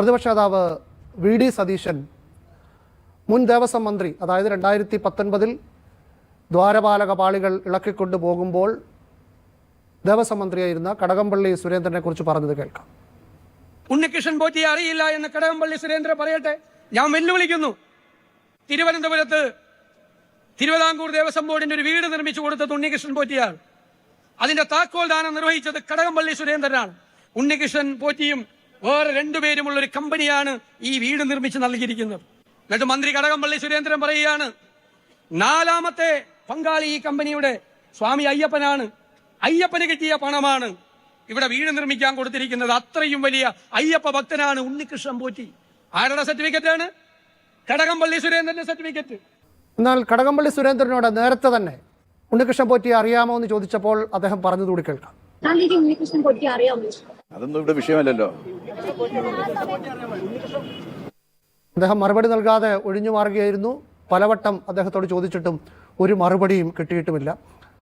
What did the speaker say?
പ്രതിപക്ഷ നേതാവ് V D Satheesan മുൻ ദേവസ്വം മന്ത്രി അതായത് രണ്ടായിരത്തി പത്തൊൻപതിൽ ദ്വാരപാലക പാളികൾ ഇളക്കിക്കൊണ്ടു പോകുമ്പോൾ ദേവസ്വം മന്ത്രിയായിരുന്ന കടകംപള്ളി സുരേന്ദ്രനെ കുറിച്ച് പറഞ്ഞത് കേൾക്കാം. ഉണ്ണികൃഷ്ണൻ പോറ്റിയെ അറിയില്ല എന്ന് കടകംപള്ളി സുരേന്ദ്രൻ പറയട്ടെ? ഞാൻ വെല്ലുവിളിക്കുന്നു. തിരുവനന്തപുരത്ത് തിരുവിതാംകൂർ ദേവസ്വം ബോർഡിന്റെ ഒരു വീട് നിർമ്മിച്ചു കൊടുത്തത് ഉണ്ണികൃഷ്ണൻ പോറ്റിയാണ്. അതിന്റെ താക്കോൽ ദാനം നിർവഹിച്ചത് കടകംപള്ളി സുരേന്ദ്രനാണ്. ഉണ്ണികൃഷ്ണൻ പോറ്റിയും വേറെ രണ്ടുപേരുമുള്ള ഒരു കമ്പനിയാണ് ഈ വീട് നിർമ്മിച്ച് നൽകിയിരിക്കുന്നത്. എന്നിട്ട് മന്ത്രി കടകംപള്ളി സുരേന്ദ്രൻ പറയുകയാണ് നാലാമത്തെ പങ്കാളി ഈ കമ്പനിയുടെ സ്വാമി അയ്യപ്പനാണ്. അയ്യപ്പന് കിട്ടിയ പണമാണ് ഇവിടെ വീട് നിർമ്മിക്കാൻ കൊടുത്തിരിക്കുന്നത്. അത്രയും വലിയ അയ്യപ്പ ഭക്തനാണ് ഉണ്ണികൃഷ്ണൻ പോറ്റി. ആരുടെ സർട്ടിഫിക്കറ്റ് ആണ് കടകംപള്ളി സുരേന്ദ്രന്റെ സർട്ടിഫിക്കറ്റ്. എന്നാൽ കടകംപള്ളി സുരേന്ദ്രനോട് നേരത്തെ തന്നെ ഉണ്ണികൃഷ്ണൻ പോറ്റി അറിയാമോ എന്ന് ചോദിച്ചപ്പോൾ അദ്ദേഹം പറഞ്ഞതുകൂടി കേൾക്കാം. ഉണ്ണികൃഷ്ണൻ അറിയാമോ അതൊന്നും ഇവിടെ വിഷയമല്ലല്ലോ. അദ്ദേഹം മറുപടി നൽകാതെ ഒഴിഞ്ഞു മാറുകയായിരുന്നു പലവട്ടം അദ്ദേഹത്തോട് ചോദിച്ചിട്ടും ഒരു മറുപടിയും കിട്ടിയിട്ടുമില്ല.